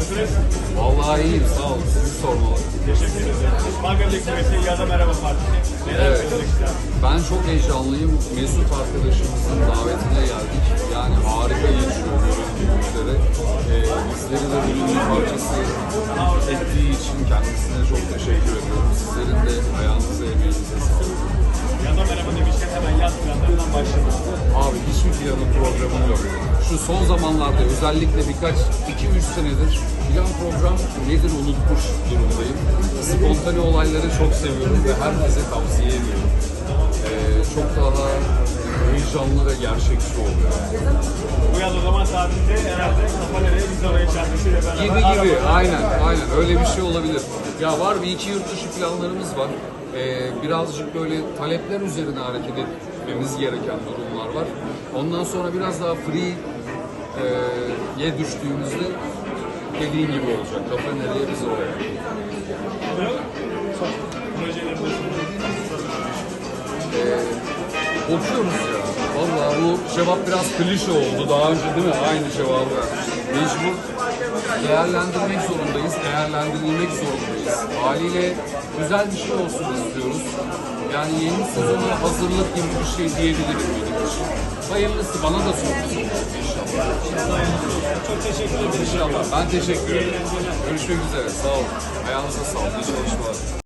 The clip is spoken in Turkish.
Nasılsınız? Vallahi iyiyim sağ olun. Sizi sormalı. Teşekkür ederim. Bankacılık Kulesi ya da Merhaba Partisi. Neler Evet. söylemek? Ben çok heyecanlıyım. Mesut arkadaşımızın davetine geldik. Yani harika geçiyor görüldüğü üzere. Ee, bizleri de bunun bir parçası ettiği için kendisine çok teşekkür ediyorum. Sizlerin de ayağınıza emeğinize sağlık. Ya da Merhaba demişken hemen yaz planlarından başlayalım. Abi hiçbir planım programım yok. Şu son zamanlarda özellikle birkaç 2-3 senedir plan program nedir unutmuş durumdayım. Spontane olayları çok seviyorum ve herkese tavsiye ediyorum. Ee, çok daha heyecanlı ve gerçekçi oluyor. Bu yaz o zaman tatilde herhalde kafa nereye biz oraya çarpışıyla beraber. Gibi gibi aynen aynen öyle bir şey olabilir. Ya var bir iki yurt dışı planlarımız var. Ee, birazcık böyle talepler üzerine hareket etmemiz gereken durumlar var. Ondan sonra biraz daha free e, ye düştüğümüzde dediğin gibi olacak. Kafa nereye biz oraya. Projelerinde Okuyoruz ya. Vallahi bu cevap biraz klişe oldu. Daha önce değil mi? Aynı cevabı. Mecbur değerlendirmek zorundayız. Değerlendirilmek zorundayız. Haliyle güzel bir şey olsun istiyoruz. Yani yeni sezona hazırlık gibi bir şey diyebilirim benim için. Hayırlısı bana da sürpriz olur inşallah. çok teşekkür ederim. İnşallah. Ben teşekkür ederim. Görüşmek üzere. Sağ olun. Ayağınıza sağlık. İyi çalışmalar.